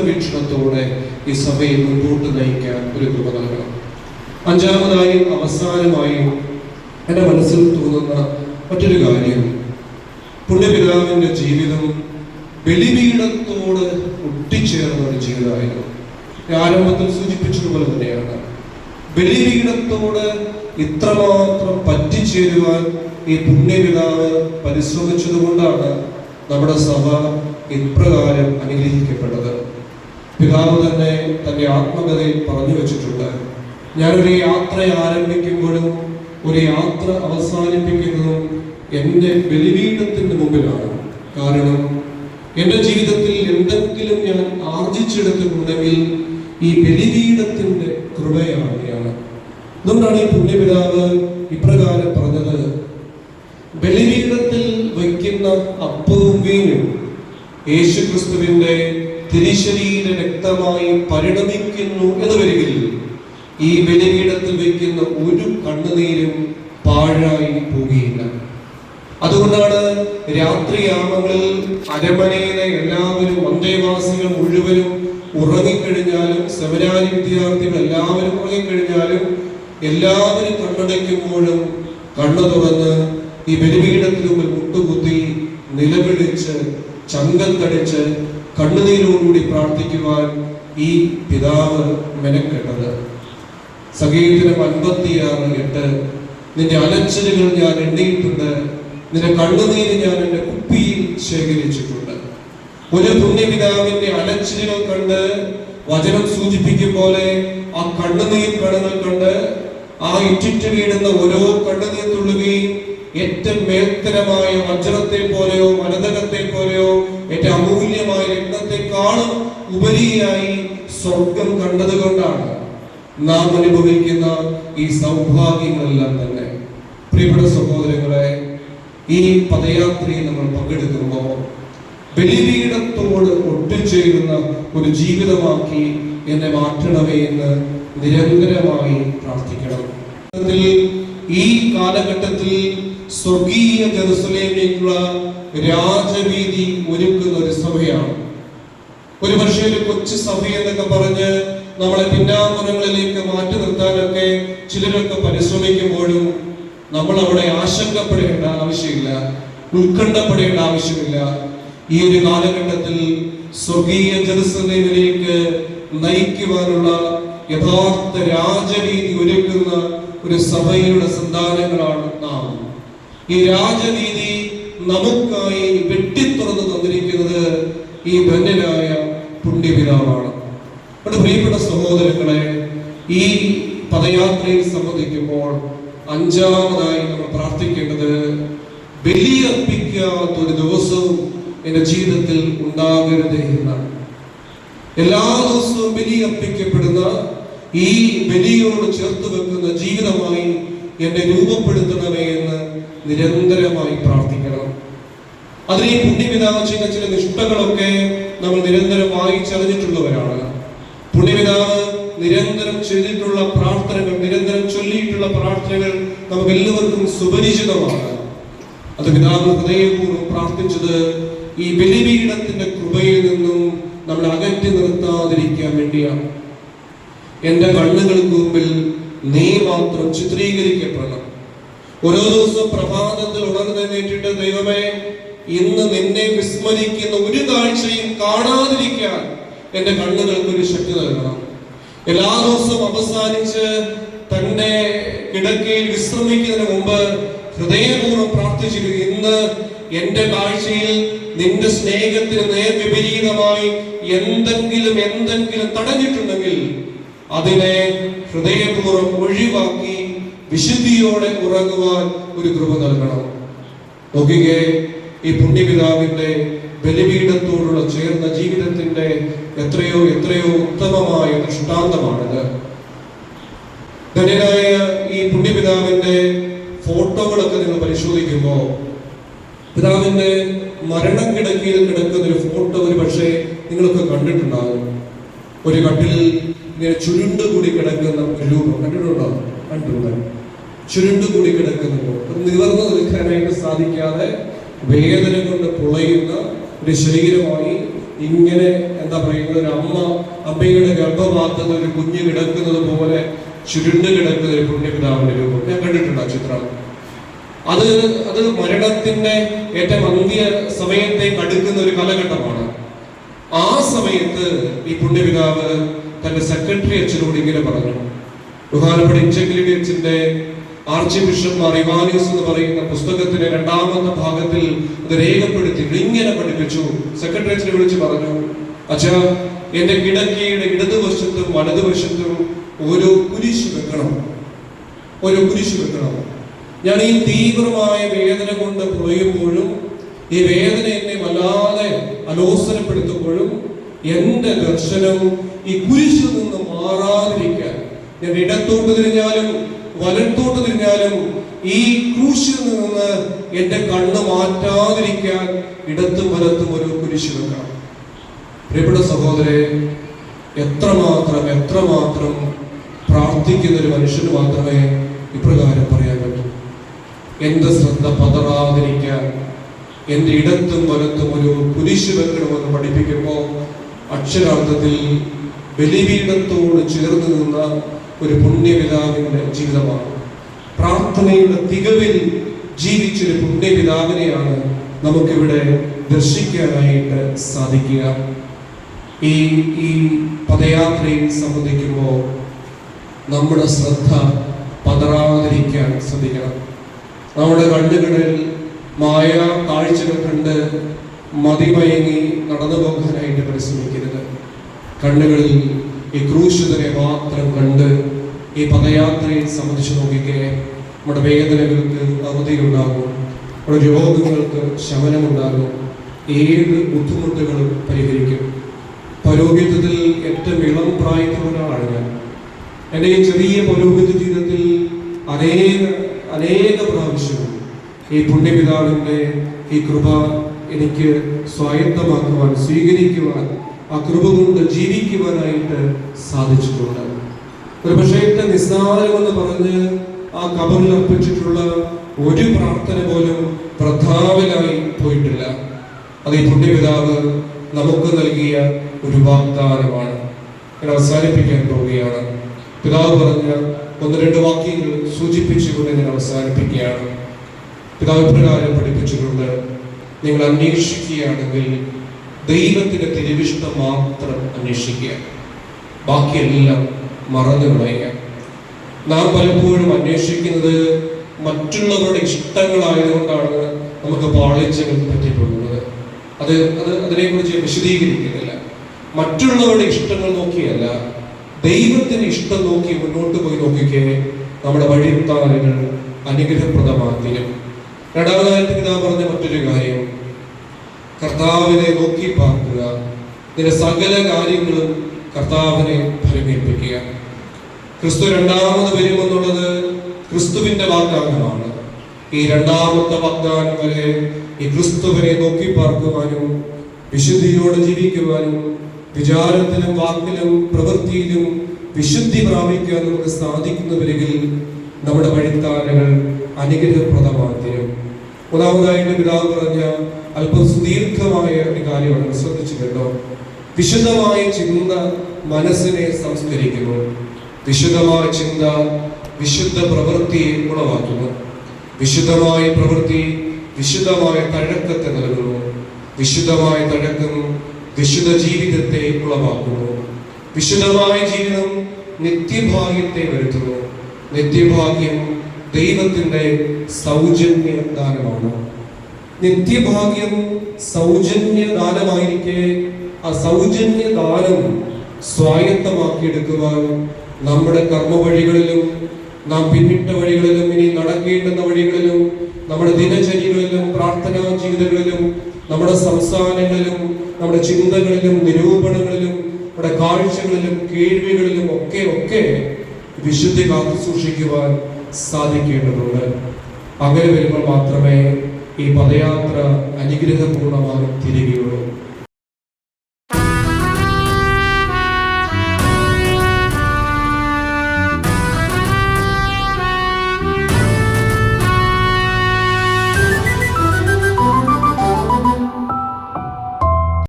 ദീർഘവീക്ഷണത്തോടെ ഈ സഭയെ മുൻപോട്ട് നയിക്കാൻ ഒരു കൃപ നൽകണം. അഞ്ചാമതായി അവസാനമായും എന്റെ മനസ്സിൽ തോന്നുന്ന മറ്റൊരു കാര്യം. പുണ്യപിതാവിന്റെ ജീവിതവും ബലിപീഠത്തോട് ഒട്ടിച്ചേർന്ന ഒരു ജീവിതമായിരുന്നു ആരംഭത്തിൽ സൂചിപ്പിച്ചതുപോലെ തന്നെയാണ്. ബലിപീഠത്തോട് ഇത്രമാത്രം പറ്റിച്ചേരുവാൻ ഈ പുണ്യപിതാവ് പരിശ്രമിച്ചതുകൊണ്ടാണ് നമ്മുടെ സഭ ഇപ്രകാരം അനുഗ്രഹിക്കപ്പെട്ടത്. പിതാവ് തന്നെ തന്റെ ആത്മകഥയിൽ പറഞ്ഞു വെച്ചിട്ടുണ്ട്. ഞാനൊരു യാത്ര ആരംഭിക്കുമ്പോഴും ഒരു യാത്ര അവസാനിപ്പിക്കുന്നതും എന്റെ ബലിപീഠത്തിന്റെ മുമ്പിലാണ്. കാരണം എന്റെ ജീവിതത്തിൽ എന്തെങ്കിലും ഞാൻ ആർജിച്ചെടുത്തിട്ടുണ്ടെങ്കിൽ ഈ ബലിപീഠത്തിന്റെ കൃപയാണ് അതുകൊണ്ടാണ് ഈ പുണ്യപിതാവ് ഇപ്രകാരം പറഞ്ഞത്. ബലിപീഠത്തിൽ വയ്ക്കുന്ന അപ്പവും വീഞ്ഞും യേശു ക്രിസ്തുവിന്റെ തിരിശരീര രക്തമായി പരിണമിക്കുന്നു എന്ന് വരികിൽ ഈ ബലിപീഠത്തിൽ വെക്കുന്ന ഒരു കണ്ണുനീരും പാഴായി പോവുകയില്ല. അതുകൊണ്ടാണ് രാത്രിയാമങ്ങളിൽ അരമനയിലെ എല്ലാവരും അന്തേവാസികൾ മുഴുവനും ഉറങ്ങിക്കഴിഞ്ഞാലും സെമിനാരി വിദ്യാർത്ഥികൾ എല്ലാവരും ഉറങ്ങിക്കഴിഞ്ഞാലും എല്ലാവരും കണ്ണടയ്ക്കുമ്പോഴും കണ്ണു തുറന്ന് ഈ ബലിപീഠത്തിന് മുമ്പിൽ മുട്ടുകുത്തി നിലവിളിച്ച് ചങ്കത്തടിച്ച് കണ്ണുനീരോടുകൂടി പ്രാർത്ഥിക്കുവാൻ ഈ പിതാവ് മെനക്കെട്ടത്. സഗീതനം അൻപത്തിയാറ് എട്ട് നിന്റെ അലച്ചിലുകൾ ഞാൻ എണ്ണിയിട്ടുണ്ട് നിന്റെ കണ്ണുനീര് ഞാൻ എന്റെ കുപ്പിയിൽ ശേഖരിച്ചിട്ടുണ്ട്. ഒരു പുണ്യപിതാവിന്റെ അലച്ചിലുകൾ കണ്ട് വചനം സൂചിപ്പിക്കും പോലെ ആ കണ്ണുനീർ കടങ്ങൾ കണ്ട് ആ ഇറ്റിറ്റ് വീടുന്ന ഓരോ കണ്ണുനീർ തുള്ളുകയും ഏറ്റവും മേൽത്തരമായ വജ്രത്തെ പോലെയോ മരതകത്തെ പോലെയോ ഏറ്റവും അമൂല്യമായ രക്തത്തെക്കാളും ഉപരിയായി സ്വർഗം കണ്ടതുകൊണ്ടാണ് നാം അനുഭവിക്കുന്ന ഈ സൗഭാഗ്യങ്ങളെല്ലാം തന്നെ. പ്രിയപ്പെട്ട സഹോദരങ്ങളെ ഈ പദയാത്രയിൽ നമ്മൾ പങ്കെടുക്കുമ്പോൾ ബലിപീഠത്തോട് ഒട്ടിച്ചേരുന്ന ഒരു ജീവിതമാക്കി എന്നെ മാറ്റണമേ എന്ന് നിരന്തരമായി പ്രാർത്ഥിക്കണം. ഈ കാലഘട്ടത്തിൽ സ്വർഗീയ ജെറുസലേമിലേക്കുള്ള രാജവീതി ഒരുക്കുന്ന ഒരു സഭയാണ്. ഒരു പക്ഷേ ഒരു കൊച്ചു സഭ എന്നൊക്കെ പറഞ്ഞ് നമ്മളെ പിന്നാമ്പുറങ്ങളിലേക്ക് മാറ്റി നിർത്താനൊക്കെ ചിലരൊക്കെ പരിശ്രമിക്കുമ്പോഴും നമ്മൾ അവിടെ ആശങ്കപ്പെടേണ്ട ആവശ്യമില്ല ഉത്കണ്ഠപ്പെടേണ്ട ആവശ്യമില്ല. ഈ ഒരു കാലഘട്ടത്തിൽ സ്വർഗീയ ജെറുസലേമിലേക്ക് നയിക്കുവാനുള്ള യഥാർത്ഥ രാജവീതി ഒരുക്കുന്ന ഒരു സഭയുടെ സന്താനങ്ങളാണ് നാം. ഈ രാജനീതി നമുക്കായി വെട്ടിത്തുറന്ന് തന്നിരിക്കുന്നത് ഈ ധന്യനായ പുണ്യപിതാവാണ്. പ്രിയപ്പെട്ട സഹോദരങ്ങളെ ഈ പദയാത്രയിൽ സംബന്ധിക്കുമ്പോൾ അഞ്ചാമതായി നമ്മൾ പ്രാർത്ഥിക്കേണ്ടത് ബലിയർപ്പിക്കാത്ത ഒരു ദിവസവും എന്റെ ജീവിതത്തിൽ ഉണ്ടാകരുത് എന്നാണ്. എല്ലാ ദിവസവും ബലിയർപ്പിക്കപ്പെടുന്ന ഈ ബലിയോട് ചേർത്ത് വെക്കുന്ന ജീവിതമായി എന്നെ രൂപപ്പെടുത്തണമേ എന്ന് നിരന്തരമായി പ്രാർത്ഥിക്കണം. അതിന് ഈ പുണ്യപിതാവ് ചെയ്യുന്ന ചില നിഷ്ഠകളൊക്കെ നമ്മൾ നിരന്തരമായി ചെറിഞ്ഞിട്ടുള്ളവരാണ് പുണ്യപിതാവ് നിരന്തരം ചെയ്തിട്ടുള്ള പ്രാർത്ഥനകൾ നിരന്തരം ചൊല്ലിയിട്ടുള്ള പ്രാർത്ഥനകൾ നമുക്ക് എല്ലാവർക്കും സുപരിചിതമാണ്. അത് പിതാവ് ഹൃദയപൂർവം പ്രാർത്ഥിച്ചത് ഈ ബലിപീഠത്തിന്റെ കൃപയിൽ നിന്നും നമ്മൾ അകറ്റി നിർത്താതിരിക്കാൻ വേണ്ടിയാണ്. എന്റെ കണ്ണുകൾക്ക് മുമ്പിൽ നീ മാത്രം ചിത്രീകരിക്കപ്പെടണം. ഓരോ ദിവസവും പ്രഭാതത്തിൽ ഉണർന്നെഴുന്നേറ്റിട്ട് ദൈവമേ ഇന്ന് നിന്നെ വിസ്മരിക്കുന്ന ഒരു കാഴ്ചയും കാണാതിരിക്കാൻ എന്റെ കണ്ണുകൾക്ക് ഒരു ശക്തി നൽകണം. എല്ലാ ദിവസവും അവസാനിച്ച് തന്റെ കിടക്കയിൽ വിശ്രമിക്കുന്നതിന് മുമ്പ് ഹൃദയപൂർവം പ്രാർത്ഥിച്ചിരുന്നു ഇന്ന് എന്റെ കാഴ്ചയിൽ നിന്റെ സ്നേഹത്തിന് നേർവിപരീതമായി എന്തെങ്കിലും എന്തെങ്കിലും തടഞ്ഞിട്ടുണ്ടെങ്കിൽ അതിനെ ഹൃദയപൂർവം ഒഴിവാക്കി വിശുദ്ധിയോടെ ഉറങ്ങുവാൻ ഒരു കൃപ നൽകണം. നോക്കിക്കേ ഈ പുണ്യപിതാവിന്റെ ബലിപീഠത്തോടുള്ള ചേർന്ന ജീവിതത്തിന്റെ എത്രയോ എത്രയോ ഉത്തമമായ ദൃഷ്ടാന്തമാണിത്. ധന്യനായ ഈ പുണ്യപിതാവിന്റെ ഫോട്ടോകളൊക്കെ നിങ്ങൾ പരിശോധിക്കുമ്പോൾ പിതാവിന്റെ മരണം കിടക്കിയിൽ കിടക്കുന്ന ഒരു ഫോട്ടോ ഒരു പക്ഷേ നിങ്ങളൊക്കെ കണ്ടിട്ടുണ്ടാകും. ഒരു കട്ടിൽ ഇങ്ങനെ ചുരുണ്ട് കൂടി കിടക്കുന്ന ഒരു രൂപം കണ്ടിട്ടുണ്ടോ? കണ്ടിട്ടുണ്ട്. ചുരുണ്ട് കിടക്കുന്നുണ്ട്. കിടക്കുന്ന നിവർന്നു നിൽക്കാനായിട്ട് സാധിക്കാതെ വേദന കൊണ്ട് പുളയുന്ന ഒരു ശരീരമായി ഇങ്ങനെ എന്താ പറയുന്നത് ഒരു അമ്മ അമ്മയുടെ ഗർഭപാത്രത്തിൽ ഒരു കുഞ്ഞ് കിടക്കുന്നത് പോലെ ചുരുണ്ട് കിടക്കുന്ന ഒരു പുണ്യപിതാവിന്റെ രൂപം. ഞാൻ കണ്ടിട്ടുണ്ട് ആ ചിത്രം. അത് അത് മരണത്തിന്റെ ഏറ്റവും അന്ത്യ സമയത്തേക്ക് അടുക്കുന്ന ഒരു കാലഘട്ടമാണ്. ആ സമയത്ത് ഈ പുണ്യപിതാവ് തന്റെ സെക്രട്ടറി അച്ഛനോട് ഇങ്ങനെ പറഞ്ഞു. ബഹുമാനപ്പെട്ട ഇഞ്ചഗ്ലിഡി അച്ഛന്റെ ആർച്ച് ബിഷപ്പ് മറിവാനിയസ് എന്ന് പറയുന്ന പുസ്തകത്തിന്റെ രണ്ടാമത്തെ ഭാഗത്തിൽ അത് രേഖപ്പെടുത്തി ഇങ്ങനെ പഠിപ്പിച്ചു. സെക്രട്ടേറിയറ്റിനെ വിളിച്ച് പറഞ്ഞു അച്ഛ എന്റെ കിടക്കയുടെ ഇടതുവശത്തും വലതുവശത്തും ഒരു കുരിശ് വെക്കണം. ഒരു കുരിശ് വെക്കണം. ഞാൻ ഈ തീവ്രമായ വേദന കൊണ്ട് പുറയുമ്പോഴും ഈ വേദന എന്നെ വല്ലാതെ അലോസനപ്പെടുത്തുമ്പോഴും എന്റെ ദർശനം ഈ കുരിശിൽ നിന്ന് മാറാതിരിക്കാൻ ഞാൻ ഇടത്തോട്ട് തിരിഞ്ഞാലും വലത്തോട്ട് തിരിഞ്ഞാലും ഈ ക്രൂശിൽ നിന്ന് എന്റെ കണ്ണ് മാറ്റാതിരിക്കാൻ ഇടത്തും വലത്തും ഒരു കുരിശ് വെക്കണം. പ്രിയപ്പെട്ട സഹോദരെ എത്രമാത്രം എത്രമാത്രം പ്രാർത്ഥിക്കുന്ന ഒരു മനുഷ്യന് മാത്രമേ ഇപ്രകാരം പറയാൻ പറ്റൂ. എന്റെ ശ്രദ്ധ പതറാതിരിക്കാൻ എന്റെ ഇടത്തും വലത്തും ഒരു കുരിശ് വെക്കണമെന്ന് പഠിപ്പിക്കുമ്പോൾ അക്ഷരാർത്ഥത്തിൽ ബലിപീഠത്തോട് ചേർന്ന് നിന്ന ഒരു പുണ്യപിതാവിന്റെ ജീവിതമാണ്. പ്രാർത്ഥനയുടെ തികവിൽ ജീവിച്ചൊരു പുണ്യപിതാവിനെയാണ് നമുക്കിവിടെ ദർശിക്കാനായിട്ട് സാധിക്കുക. ഈ ഈ പദയാത്രയിൽ സംബന്ധിക്കുമ്പോൾ നമ്മുടെ ശ്രദ്ധ പതറാതിരിക്കാൻ ശ്രദ്ധിക്കണം. നമ്മുടെ കണ്ണുകളിൽ മായ കാഴ്ചകൾ കണ്ട് മതിമയങ്ങി നടന്നു പോകാനായിട്ട് പരിശ്രമിക്കരുത്. കണ്ണുകളിൽ ഈ ക്രൂശിതനെ മാത്രം കണ്ട് ഈ പദയാത്രയെ സംബന്ധിച്ച് നോക്കിക്കേ നമ്മുടെ വേദനകൾക്ക് അവധിയുണ്ടാകും. നമ്മുടെ രോഗങ്ങൾക്ക് ശമനമുണ്ടാകും. ഏത് ബുദ്ധിമുട്ടുകളും പരിഹരിക്കും. പൗരോഹിത്യത്തിൽ ഏറ്റവും ഇളം പ്രായത്തിലുള്ള ഒരാളാണ് ഞാൻ. എന്റെ ഈ ചെറിയ പൗരോഹിത്യ ജീവിതത്തിൽ അനേക അനേക പ്രാവശ്യം ഈ പുണ്യപിതാവിന്റെ ഈ കൃപ എനിക്ക് സ്വായത്തമാക്കുവാൻ സ്വീകരിക്കുവാൻ ആ കൃപ കൊണ്ട് ജീവിക്കുവാനായിട്ട് സാധിച്ചിട്ടുണ്ട്. ഏറ്റവും നിസ്സാരമെന്ന് പറഞ്ഞ് ആ കബറിൽ അർപ്പിച്ചിട്ടുള്ള ഒരു പ്രാർത്ഥന പോലും പ്രധാവിലായി പോയിട്ടില്ല. അത് ഈ പുണ്യപിതാവ് നമുക്ക് നൽകിയ ഒരു വാഗ്ദാനമാണ്. ഞാൻ അവസാനിപ്പിക്കാൻ പോവുകയാണ്. പിതാവ് പറഞ്ഞ ഒന്ന് രണ്ട് വാക്യങ്ങൾ സൂചിപ്പിച്ചുകൊണ്ട് ഞാൻ അവസാനിപ്പിക്കുകയാണ്. പിതാവ് പ്രകാരം പഠിപ്പിച്ചിട്ടുണ്ട്. നിങ്ങൾ അന്വേഷിക്കുകയാണെങ്കിൽ ദൈവത്തിന്റെ തിരുവിഷ്ടം മാത്രം അന്വേഷിക്കുക. ബാക്കിയെല്ലാം മറന്നു കളയുക നാം പലപ്പോഴും അന്വേഷിക്കുന്നത് മറ്റുള്ളവരുടെ ഇഷ്ടങ്ങളായതുകൊണ്ടാണ് നമുക്ക് പാളിച്ചകൾ പറ്റിയിട്ടുള്ളത് അത് അത് അതിനെക്കുറിച്ച് വിശദീകരിക്കുന്നില്ല. മറ്റുള്ളവരുടെ ഇഷ്ടങ്ങൾ നോക്കിയല്ല ദൈവത്തിന്റെ ഇഷ്ടം നോക്കി മുന്നോട്ട് പോയി നോക്കിക്കേ നമ്മുടെ വഴിത്താരങ്ങൾ അനുഗ്രഹപ്രദമാക്കിയും രണ്ടാമതായിട്ട് പിതാ പറഞ്ഞ മറ്റൊരു കാര്യം കർത്താവിനെ നോക്കി പാർക്കുക. നിന്റെ സകല കാര്യങ്ങളും കർത്താവിനെ ഫലമേൽപ്പിക്കുക ക്രിസ്തു രണ്ടാമത് വരുമെന്നുള്ളത് ക്രിസ്തുവിന്റെ വാഗ്ദാനമാണ്. ഈ രണ്ടാമത്തെ വാഗ്ദാനം വരെ ഈ ക്രിസ്തുവിനെ നോക്കി പാർക്കുവാനും വിശുദ്ധിയോടെ ജീവിക്കുവാനും വിചാരത്തിലും വാക്കിലും പ്രവൃത്തിയിലും വിശുദ്ധി പ്രാപിക്കാൻ നമുക്ക് സാധിക്കുന്നവരെങ്കിൽ നമ്മുടെ വഴിത്താരകൾ അനുഗ്രഹപ്രദമാക്കിയും ഒന്നാമതായിട്ട് പിതാവ് പറഞ്ഞ അല്പം സുദീർഘമായ ഒരു കാര്യമാണ്. ശ്രദ്ധിച്ചു കേട്ടോ വിശുദ്ധമായ ചിന്ത മനസ്സിനെ സംസ്കരിക്കുന്നു. വിശുദ്ധമായ ചിന്ത വിശുദ്ധ പ്രവൃത്തിയെ ഉളവാക്കുന്നു. വിശുദ്ധമായ പ്രവൃത്തി വിശുദ്ധമായ തഴക്കത്തെ നൽകുന്നു. വിശുദ്ധമായ തഴക്കം വിശുദ്ധ ജീവിതത്തെ ഉളവാക്കുന്നു. വിശുദ്ധമായ ജീവിതം നിത്യഭാഗ്യത്തെ വരുത്തുന്നു. നിത്യഭാഗ്യം ദൈവത്തിന്റെ സൗജന്യ ദാനമാണ്. നിത്യഭാഗ്യം സൗജന്യ ദാനമായിരിക്കെ ആ സൗജന്യ ദാനം സ്വായത്തമാക്കിയെടുക്കുവാൻ നമ്മുടെ കർമ്മ വഴികളിലും നാം പിന്നിട്ട വഴികളിലും ഇനി നടക്കേണ്ടുന്ന വഴികളിലും നമ്മുടെ ദിനചര്യകളിലും പ്രാർത്ഥനാ ജീവിതങ്ങളിലും നമ്മുടെ സംസ്ഥാനങ്ങളിലും നമ്മുടെ ചിന്തകളിലും നിരൂപണങ്ങളിലും നമ്മുടെ കാഴ്ചകളിലും കേൾവികളിലും ഒക്കെ ഒക്കെ വിശുദ്ധി കാത്തു സൂക്ഷിക്കുവാൻ സാധിക്കേണ്ടതുണ്ട്. അങ്ങനെ വരുമ്പോൾ മാത്രമേ ഈ പദയാത്ര അനുഗ്രഹപൂർണമായി തിരികെയുള്ളൂ.